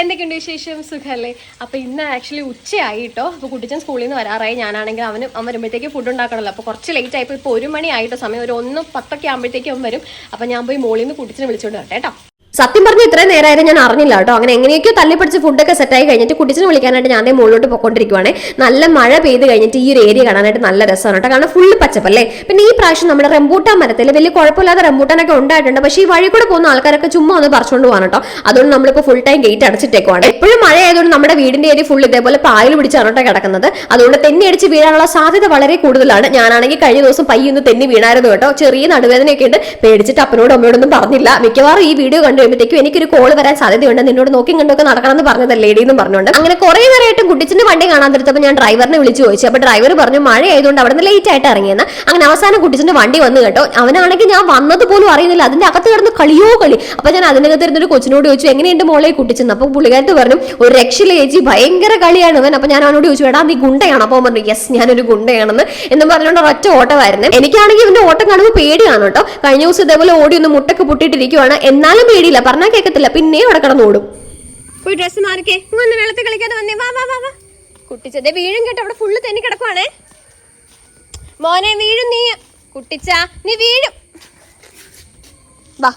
എന്തൊക്കെയുണ്ട് വിശേഷം? സുഖമല്ലേ അപ്പോൾ ഇന്ന് ആക്ച്വലി ഉച്ചയായി കേട്ടോ അപ്പോൾ കുട്ടിച്ചൻ സ്കൂളിൽ നിന്ന് വരാറായി. ഞാനാണെങ്കിൽ അവന് അവൻ വരുമ്പോഴത്തേക്ക് ഫുഡ് ഉണ്ടാക്കണമല്ലോ അപ്പോൾ കുറച്ച് ലേറ്റ് ആയപ്പോൾ ഇപ്പോൾ ഒരു മണി ആയിട്ടോ സമയം. ഒരു ഒന്ന് പത്തൊക്കെ ആകുമ്പോഴത്തേക്കും അവൻ വരും. അപ്പോൾ ഞാൻ പോയി മോളിൽ നിന്ന് കുട്ടിച്ചനെ വിളിച്ചുകൊണ്ട് കേട്ടോ സത്യം പറഞ്ഞ ഇത്രയും നേരമായിരുന്നു ഞാൻ അറിഞ്ഞില്ല കേട്ടോ. അങ്ങനെ എങ്ങനെയൊക്കെയോ തള്ളിപ്പിടിച്ച് ഫുഡൊക്കെ സെറ്റായി കഴിഞ്ഞിട്ട് കുട്ടിച്ചിനെ വിളിക്കാനായിട്ട് ഞാൻ മുകളിലോട്ട് പോയിക്കൊണ്ടിരിക്കുവാണേ നല്ല മഴ പെയ്ത് കഴിഞ്ഞിട്ട് ഈ ഒരു ഏരിയ കാണാനായിട്ട് നല്ല രസമാണ് കേട്ടോ. കാരണം ഫുള്ള് പച്ചപ്പല്ലേ പിന്നെ ഈ പ്രാവശ്യം നമ്മുടെ റംബൂട്ടാൻ മരത്തിൽ വലിയ കുഴപ്പമില്ലാതെ റംബൂട്ടാനൊക്കെ ഉണ്ടായിട്ടുണ്ട്. പക്ഷേ ഈ വഴി കൂടെ പോകുന്ന ആൾക്കാരൊക്കെ ചുമ്മാ ഒന്ന് പറിച്ചുകൊണ്ട് പോകാൻ കേട്ടോ. അതുകൊണ്ട് നമ്മളിപ്പോൾ ഫുൾ ടൈം ഗേറ്റ് അടച്ചിട്ടേക്കുവാണ്. എപ്പോഴും മഴ ആയതുകൊണ്ട് നമ്മുടെ വീടിന്റെ ഏരിയ ഫുൾ ഇതേപോലെ പായൽ പിടിച്ചാണ് കേട്ടോ കിടക്കുന്നത്. അതുകൊണ്ട് തെന്നി അടിച്ച് വീഴാനുള്ള സാധ്യത വളരെ കൂടുതലാണ്. ഞാനാണെങ്കിൽ കഴിഞ്ഞ ദിവസം പയ്യൊന്ന് തെന്നി വീണായിരുന്നു കേട്ടോ. ചെറിയ നടുവേദനയൊക്കെ ഉണ്ട്. പേടിച്ചിട്ട് അപ്പനോടും അമ്മയോടൊന്നും പറഞ്ഞില്ല. മിക്കവാറും ഈ വീഡിയോ കഴിയുമ്പോഴത്തേക്കും എനിക്കൊരു കോൾ വരാൻ സാധ്യതയുണ്ട്. നിന്നോട് നോക്കി കണ്ടൊക്കെ നടക്കണം എന്ന് പറഞ്ഞതല്ലേ ലേഡി എന്ന് പറഞ്ഞുകൊണ്ട്. അങ്ങനെ കുറെ നേരമായിട്ട് കുട്ടിച്ചിന്റെ വണ്ടി കാണാൻ തരത്തപ്പോൾ ഞാൻ ഡ്രൈവറിനെ വിളിച്ചു ചോദിച്ചു. അപ്പൊ ഡ്രൈവർ പറഞ്ഞു മഴ ആയതുകൊണ്ട് അവിടെ നിന്ന് ലേറ്റ് ആയിട്ട് ഇറങ്ങിയെന്ന്. അങ്ങനെ അവസാനം കുട്ടിച്ചിന്റെ വണ്ടി വന്നു കേട്ടോ. അവനാണെങ്കിൽ ഞാൻ വന്നത് പോലും അറിയുന്നില്ല. അതിന്റെ അകത്ത് കിടന്ന് കളിയോ കളി. അപ്പൊ ഞാൻ അതിനകത്ത് ഇരുന്നൊരു കൊച്ചിനോട് ചോദിച്ചു എങ്ങനെയുണ്ട് മോളെ കുട്ടിച്ചെന്ന്? അപ്പൊ പുള്ളിക്കാരത്ത് പറഞ്ഞു ഒരു രക്ഷയില്ല ചേച്ചി ഭയങ്കര കളിയാണ് അവൻ. അപ്പൊ ഞാൻ അവനോട് ചോദിച്ചു എടാ നീ ഗുണ്ടയാണ്? അപ്പൊ പറഞ്ഞു യെസ് ഞാനൊരു ഗുണ്ടയാണെന്ന്. എന്ന് പറഞ്ഞുകൊണ്ട് ഒറ്റ ഓട്ടമായിരുന്നു എനിക്കാണെങ്കിൽ ഇവന്റെ ഓട്ടം കാണുമ്പോൾ പേടിയാണ് കേട്ടോ. കഴിഞ്ഞ ദിവസം ഇതേപോലെ ഓടി ഒന്ന് മുട്ടൊക്കെ പൊട്ടിയിട്ടിരിക്കുവാണ്. എന്നാലും പേടിയില്ല പറഞ്ഞാൽ കേൾക്കത്തില്ല പിന്നെ അവിടെ കിടന്നോടും പോയി ഡ്രസ്സ് മാറിക്കേ. ഒന്ന് വെള്ളത്തിൽ കളിക്കാതെ വന്നേ. വാ വാ വാ വാ. കുട്ടിച്ചതേ വീഴും കേട്ടോ. അവിടെ ഫുള്ള് തെന്നി കിടക്കുവാണേ. മോനെ വീഴും നീ. കുട്ടിച്ച നീ വീഴും. വാ.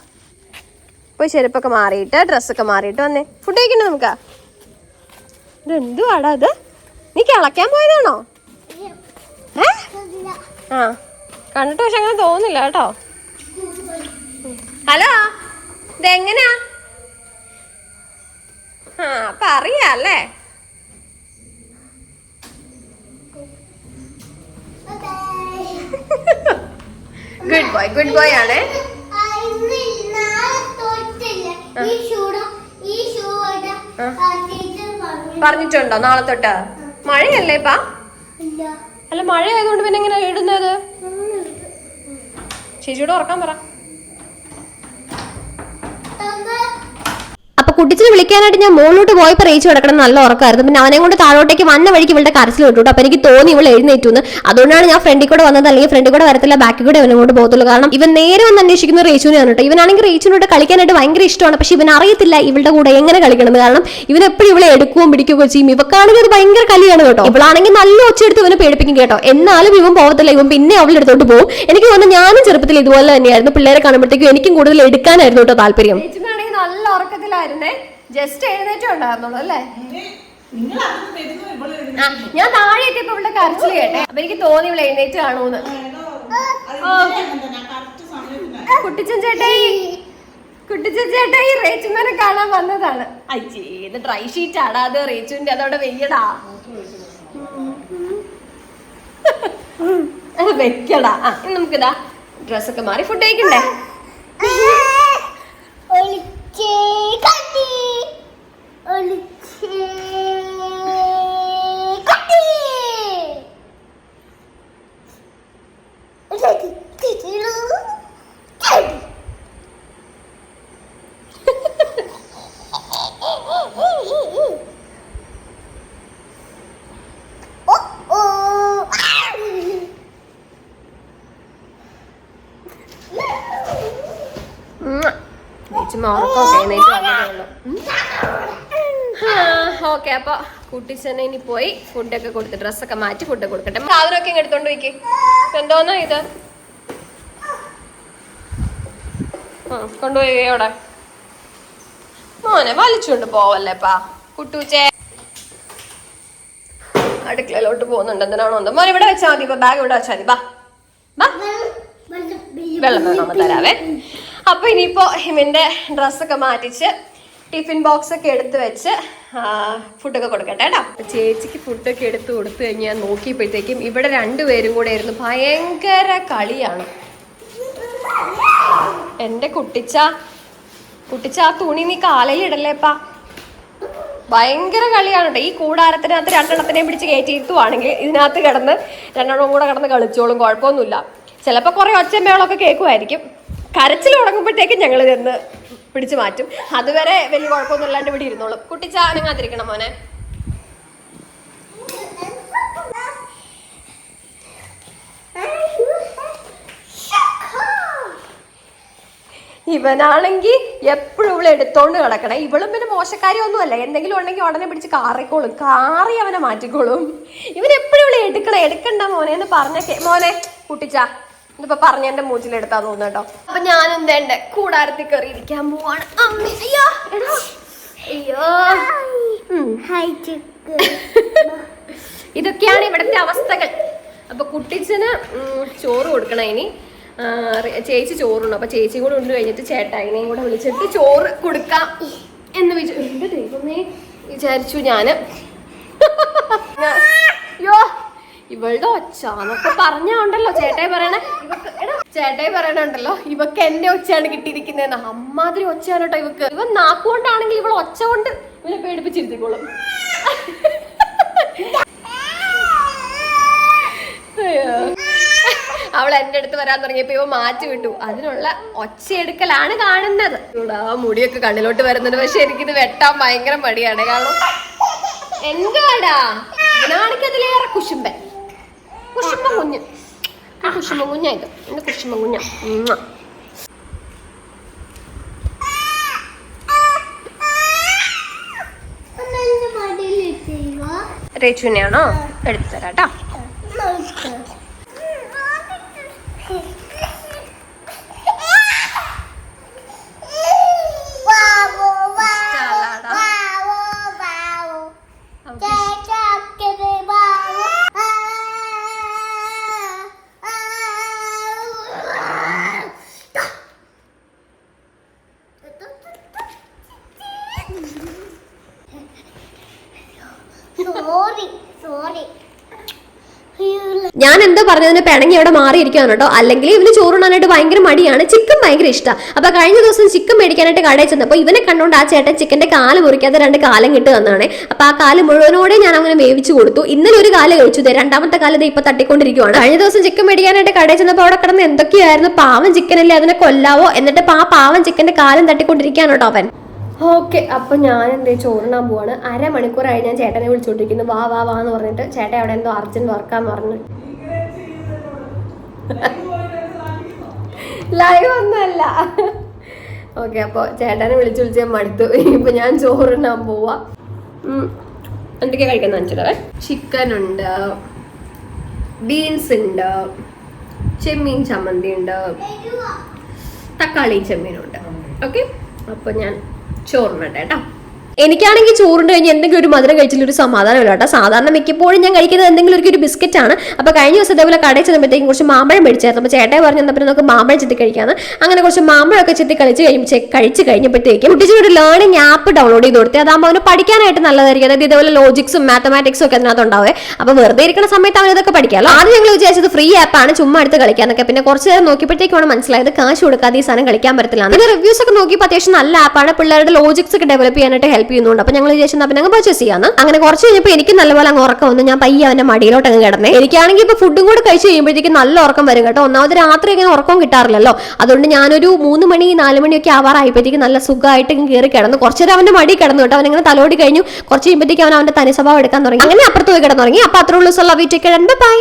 പോയി ചെരുപ്പൊക്കെ മാറിയിട്ട് ഡ്രസ്സൊക്കെ മാറിയിട്ട് വന്നേ. ഫുഡ് കഴിക്കണ്ടേ നമുക്ക്? ഇതെന്തുവാടാ അത് നീ കിളക്കാൻ പോയതാണോ? ഏ? ആ. കണ്ടിട്ട് പക്ഷെ അങ്ങനെ തോന്നുന്നില്ല കേട്ടോ. ഹലോ? ഇതെങ്ങനെയാ ആ അപ്പൊ അറിയാല്ലേ? ഗുഡ് ബോയ് ഗുഡ് ബോയ് ആണ്. പറഞ്ഞിട്ടുണ്ടോ നാളെ തൊട്ട്? മഴയല്ലേ ഇപ്പ? അല്ല മഴ ആയതുകൊണ്ട് പിന്നെ എങ്ങനെ ഇടുന്നത്? ചേച്ചിയോട് ഉറക്കാൻ പറ അപ്പൊ കുട്ടിച്ചിനെ വിളിക്കാനായിട്ട് ഞാൻ മുകളിലോട്ട് പോയപ്പോൾ റേച്ച് കിടക്കണം നല്ല ഉറക്കമായിരുന്നു. പിന്നെ അവനെ കൊണ്ട് താഴോട്ടേക്ക് വന്ന വഴിക്ക് ഇവളുടെ കരച്ചിൽ വിട്ടു അപ്പൊ എനിക്ക് തോന്നി ഇവൾ എഴുന്നേറ്റു അതുകൊണ്ടാണ് ഞാൻ ഫ്രണ്ടി കൂടെ വന്നത്. അല്ലെങ്കിൽ ഫ്രണ്ടിൽ കൂടെ വരത്തില്ല. ബാക്കിൽ കൂടെ അവനെ കൊണ്ട് പോകത്തുള്ളൂ. കാരണം ഇവൻ നേരെ വന്ന് അന്വേഷിക്കുന്ന റേച്ചുവിനെ കേട്ടോ. ഇവനാണെങ്കിൽ റേച്ചുവിനോട് കളിക്കാനായിട്ട് ഭയങ്കര ഇഷ്ടമാണ്. പക്ഷെ ഇവൻ അറിയത്തില്ല ഇവളുടെ കൂടെ എങ്ങനെ കളിക്കണം കാരണം ഇവൻ എപ്പോഴും ഇവളെ എടുക്കുകയും പിടിക്കുകയും ചെയ്യും. ഇവക്കാണെങ്കിൽ അത് ഭയങ്കര കളിയാണ് കേട്ടോ. ഇവളാണെങ്കിൽ നല്ല ഒച്ചയെടുത്ത് ഇവനെ പേടിപ്പിക്കും കേട്ടോ. എന്നാലും ഇവൻ പോകത്തില്ല. ഇവൻ പിന്നെ അവളുടെ അടുത്തോട്ട് പോകും. എനിക്ക് തോന്നുന്നു ഞാനും ചെറുപ്പത്തിൽ ഇതുപോലെ തന്നെയായിരുന്നു. പിള്ളേരെ കാണുമ്പോഴത്തേക്കും എനിക്കും കൂടുതൽ എടുക്കാനായിരുന്നു കേട്ടോ താല്പര്യം. നല്ല ജസ്റ്റ് എഴുന്നേറ്റം ഉണ്ടായിരുന്നുള്ളൂ അല്ലേ? ആ, ഞാൻ താഴെ എത്തിയപ്പോ ഇവിടെ കരച്ചിൽ കേട്ടെ. അപ്പൊ എനിക്ക് തോന്നി ഇവിടെ എഴുന്നേറ്റ് കാണൂന്ന് കുട്ടിച്ചൻ ചേട്ടായി കുട്ടിച്ചൻ ചേട്ടായി റേച്ചുമാനെ കാണാൻ വന്നതാണ്. അയ്യേ ഇത് ഡ്രൈ ഷീറ്റ് ആടാ അത് റേച്ചുവിന്റെ അതവിടെ വെയ്യടാ. അത് വെക്കടാ. ആ ഇനി നമുക്കിതാ ഡ്രസ്സൊക്കെ മാറി ഫുഡ് കഴിക്കണ്ടേ? ഓക്കെ അപ്പൊ കുട്ടിച്ചനെ ഇനി പോയി ഫുഡൊക്കെ കൊടുത്ത് ഡ്രസ്സൊക്കെ മാറ്റി ഫുഡ് കൊടുക്കട്ടെ. സാധനമൊക്കെ ഇങ്ങ് എടുത്തോണ്ട് പോയിക്ക്. എന്തോന്നാ ഇത്? ആ കൊണ്ടുപോയി അവിടെ. മോനെ വലിച്ചുകൊണ്ട് പോവല്ലേപ്പാ കുട്ടൂച്ചേ. അടുക്കളയിലോട്ട് പോകുന്നുണ്ട്. എന്തിനാണോ എന്തോ. മോനെ ഇവിടെ വെച്ചാൽ മതി. ഇപ്പൊ ബാഗ് ഇവിടെ വെച്ചാൽ മതി. ബാ. വെള്ളം വേണം തരാവേ. അപ്പൊ ഇനിയിപ്പോ ഹിമിന്റെ ഡ്രസ്സൊക്കെ മാറ്റിച്ച് ടിഫിൻ ബോക്സ് ഒക്കെ എടുത്തു വെച്ച് ഫുഡൊക്കെ കൊടുക്കട്ടെ കേട്ടോ. ചേച്ചിക്ക് ഫുഡൊക്കെ എടുത്ത് കൊടുത്തു കഴിഞ്ഞാൽ നോക്കിയപ്പോഴത്തേക്കും ഇവിടെ രണ്ടുപേരും കൂടെ ആയിരുന്നു ഭയങ്കര കളിയാണ്. എന്റെ കുട്ടിച്ച കുട്ടിച്ച ആ തുണി നീ കാലയിൽ ഇടല്ലേപ്പാ ഭയങ്കര കളിയാണ് കേട്ടോ. ഈ കൂടാരത്തിനകത്ത് രണ്ടെണ്ണത്തിനെയും പിടിച്ച് കയറ്റിയിരുത്തുവാണെങ്കിൽ ഇതിനകത്ത് കിടന്ന് രണ്ടെണ്ണവും കൂടെ കിടന്ന് കളിച്ചോളും കുഴപ്പമൊന്നുമില്ല. ചിലപ്പോൾ കുറേ ഒച്ചമ്മകളൊക്കെ കേൾക്കുമായിരിക്കും. കരച്ചിൽ തുടങ്ങുമ്പോഴത്തേക്കും ഞങ്ങൾ ചെന്ന് പിടിച്ചു മാറ്റും. അതുവരെ വലിയ കുഴപ്പമൊന്നും ഇല്ലാണ്ട് ഇവിടെ ഇരുന്നോളും. കുട്ടിച്ച അനങ്ങാതിരിക്കണം മോനെ. ഇവനാണെങ്കിൽ എപ്പോഴും ഇവളെ എടുത്തോണ്ട് കിടക്കണം ഇവളും പിന്നെ മോശക്കാരി ഒന്നുമല്ല എന്തെങ്കിലും ഉണ്ടെങ്കിൽ ഉടനെ പിടിച്ച് കാറിക്കോളും. കാറി അവനെ മാറ്റിക്കോളും. ഇവൻ എപ്പോഴും ഇവളെ എടുക്കണേ. എടുക്കണ്ട മോനെ എന്ന് പറഞ്ഞ മോനെ കുട്ടിച്ച. ഇതിപ്പോ പറഞ്ഞ എന്റെ മൂച്ചിലെടുത്താ തോന്നുന്നു കേട്ടോ. അപ്പൊ ഞാൻ എന്തേണ്ട കൂടാരത്തിൽ കയറി ഇരിക്കാൻ പോവാണ്. അയ്യോ. അയ്യോ. ഇതൊക്കെയാണ് ഇവിടുത്തെ അവസ്ഥകൾ. അപ്പൊ കുട്ടിച്ചന് ചോറ് കൊടുക്കണം ഇനി. ചേച്ചി ചോറുണ്ട് അപ്പൊ ചേച്ചി കൂടെ ഉണ്ട് കഴിഞ്ഞിട്ട് ചേട്ടായിനെയും കൂടെ വിളിച്ചിട്ട് ചോറ് കൊടുക്കാം. എന്ന് വിചാരിച്ചു ദൈവമേ വിചാരിച്ചു ഞാൻ. ഇവളുടെ ഒച്ചാന്നൊക്കെ പറഞ്ഞുണ്ടല്ലോ. ചേട്ടായി പറയണേ ചേട്ടായി പറയണുണ്ടല്ലോ ഇവക്ക് എന്റെ ഒച്ചയാണ് കിട്ടിയിരിക്കുന്നതെന്ന്. അമ്മാതിരി ഒച്ചയാണ് കേട്ടോ ഇവക്ക്. ഇവൻ നാക്കുകൊണ്ടാണെങ്കിൽ ഇവൾ ഒച്ച കൊണ്ട് ഇവനെ പേടിപ്പിച്ചിരുത്തിക്കോളും. അവൾ എന്റെ അടുത്ത് വരാൻ തുടങ്ങിയപ്പോ ഇവ മാറ്റി വിട്ടു. അതിനുള്ള ഒച്ചയെടുക്കലാണ് കാണുന്നത്. ആ മുടിയൊക്കെ കണ്ണിലോട്ട് വരുന്നുണ്ട്. പക്ഷെ എനിക്കിത് വെട്ടാൻ ഭയങ്കര മടിയാണ്. കാരണം എന്താടാ അതിലേറെ കുശുമ്പൻ. കുശുമ്പ കുഞ്ഞ് ആ കുശുമ്പ കുശുമ്പ കുഞ്ഞ മടിയിൽ ഇട്ടിരുന്നോ? രേച്ചുവിനെയാണോ എടുത്തു തരാട്ടോ നോക്ക്. ഞാൻ എന്തോ പറഞ്ഞതിന് പിണങ്ങി അവിടെ മാറിയിരിക്കുകയാണ് കേട്ടോ. അല്ലെങ്കിൽ ഇവന് ചോറുണ്ണാനായിട്ട് ഭയങ്കര മടിയാണ്. ചിക്കൻ ഭയങ്കര ഇഷ്ടം. അപ്പൊ കഴിഞ്ഞ ദിവസം ചിക്കൻ മേടിക്കാനായിട്ട് കടയിൽ ചെന്നപ്പോൾ ഇവനെ കണ്ടുകൊണ്ട് ആ ചേട്ടൻ ചിക്കന്റെ കാൽ മുറിക്കാതെ രണ്ട് കാലം കിട്ടു തന്നാണ് അപ്പൊ ആ കാൽ മുഴുവനോടെ ഞാൻ അങ്ങനെ വേവിച്ചു കൊടുത്തു. ഇന്നലെ ഒരു കാൽ കഴിച്ചു. രണ്ടാമത്തെ കാലത്ത് ഇപ്പൊ തട്ടിക്കൊണ്ടിരിക്കുവാണ്. കഴിഞ്ഞ ദിവസം ചിക്കൻ മേടിക്കാനായിട്ട് കടയിൽ ചെന്നപ്പോൾ അവിടെ കിടന്ന് എന്തൊക്കെയായിരുന്നു? പാവം ചിക്കൻ അല്ലേ അതിനെ കൊല്ലാവോ? എന്നിട്ട് ആ പാവം ചിക്കന്റെ കാലം തട്ടിക്കൊണ്ടിരിക്കുകയാണ് കേട്ടോ അവൻ. ഓക്കെ അപ്പൊ ഞാൻ എന്തേ ചോറിനാൻ പോവാണ്. അരമണിക്കൂറായി ഞാൻ ചേട്ടനെ വിളിച്ചോണ്ടിരിക്കുന്നു. വാ വാ വാ എന്ന് പറഞ്ഞിട്ട് ചേട്ടൻ അവിടെ എന്തോ അർജന്റ് വർക്കാന്ന് പറഞ്ഞു ലൈവ് ഒന്നല്ല ഓക്കെ അപ്പോൾ ചേട്ടനെ വിളിച്ചു വിളിച്ച് ഞാൻ മടുത്തു. ഇപ്പൊ ഞാൻ ചോറിനാൻ പോവാ. എന്തൊക്കെയാ കഴിക്കുന്ന വെച്ചിട്ടേ ചിക്കൻ ഉണ്ട്. ബീൻസ് ഉണ്ട്. ചെമ്മീൻ ചമ്മന്തി ഉണ്ട്. തക്കാളി ചെമ്മീനുണ്ട് ഓക്കെ അപ്പോൾ ഞാൻ ചോറിനട്ടെ കേട്ടോ. എനിക്കാണെങ്കിൽ ചോറിന് കഴിഞ്ഞ് എന്തെങ്കിലും ഒരു മധുരം കഴിച്ചില്ല ഒരു സമാധാനമില്ല കേട്ടോ. സാധാരണ മിക്കപ്പോഴും ഞാൻ കഴിക്കുന്നത് എന്തെങ്കിലും ഒരു- ബിസ്ക്കറ്റ് ആണ് അപ്പോൾ കഴിഞ്ഞ ദിവസം ഇതേപോലെ കടയിൽ ചെന്നപ്പോഴത്തേക്കും കുറച്ച് മാമ്പഴം മേടിച്ചായിരുന്നു. അപ്പോൾ ചേട്ടായി പറഞ്ഞു എന്നാൽ നമുക്ക് മാമ്പഴം ചെത്തി കഴിക്കാമെന്ന് അങ്ങനെ കുറച്ച് മാമ്പഴമൊക്കെ ചെത്തി കളിച്ച് കഴിഞ്ഞ് കഴിച്ച് കഴിഞ്ഞപ്പോഴത്തേക്കും കുട്ടിച്ച് ഒരു ലേണിംഗ് ആപ്പ് ഡൗൺലോഡ് ചെയ്ത് കൊടുത്തേ. അതാകുമ്പോൾ അവന് പഠിക്കാനായിട്ട് നല്ലതായിരിക്കും. അതായത് ഇതേപോലെ ലോജിക്സും മാത്തമാറ്റിക്സും ഒക്കെ അതിനകത്ത് ഉണ്ടാവേ അപ്പോൾ വെറുതെ ഇരിക്കുന്ന സമയത്ത് അവൻ ഇതൊക്കെ പഠിക്കാമല്ലോ. ആദ്യം ഞങ്ങൾ വിചാരിച്ചത് ഫ്രീ ആപ്പാണ് ചുമ്മാ എടുത്ത് കളിക്കാന്നൊക്കെ പിന്നെ കുറച്ച് നേരം നോക്കിയപ്പോഴത്തേക്കാണ് മനസ്സിലായത് കാശ് കൊടുക്കാതെ ഈ സാധനം കളിക്കാൻ പറ്റത്തില്ല റിവ്യൂസ് ഒക്കെ നോക്കിയപ്പോൾ അത്യാവശ്യം നല്ല ആപ്പാണ് പിള്ളേരുടെ ലോജിക്സ് ഒക്കെ ഡെവലപ്പ് ചെയ്യാനായിട്ട് ഹെൽപ്പ് ചെയ്യുന്നുണ്ട്. അപ്പൊ ഞങ്ങൾ വിചാരിച്ചു പിന്നെ അങ്ങ് പർച്ചേസ് ചെയ്യാന്ന്. അങ്ങനെ കുറച്ച് കഴിഞ്ഞപ്പോൾ എനിക്ക് നല്ലപോലെ അങ്ങ് ഉറക്കം വന്നു. ഞാൻ പയ്യെ അവന്റെ മടിയിലോട്ട് അങ്ങ് കിടന്നേ. എനിക്കാണെങ്കിൽ ഇപ്പൊ ഫുഡും കൂടെ കഴിച്ച് കഴിയുമ്പോഴത്തേക്ക് നല്ല ഉറക്കം വരും കേട്ടോ. ഒന്നാമത് രാത്രി ഇങ്ങനെ ഉറക്കം കിട്ടാറില്ലല്ലോ. അതുകൊണ്ട് ഞാനൊരു മൂന്ന് മണി നാല് മണിയൊക്കെ ആവാറായപ്പോഴത്തേക്ക് നല്ല സുഖമായിട്ട് കയറി കിടന്നു. കുറച്ചേരം അവന്റെ മടി കിടന്നു കേട്ടോ. അവനങ്ങനെ തലോടി കഴിഞ്ഞു. കുറച്ച് കഴിയുമ്പോഴത്തേക്ക് അവൻ അവന്റെ തനി സ്വഭാവം എടുക്കാൻ തുടങ്ങി. അങ്ങനെ അപ്പുറത്ത് പോയി കിടന്നു തുടങ്ങി അപ്പൊ അത്ര ഉള്ളൂ. So love you take bye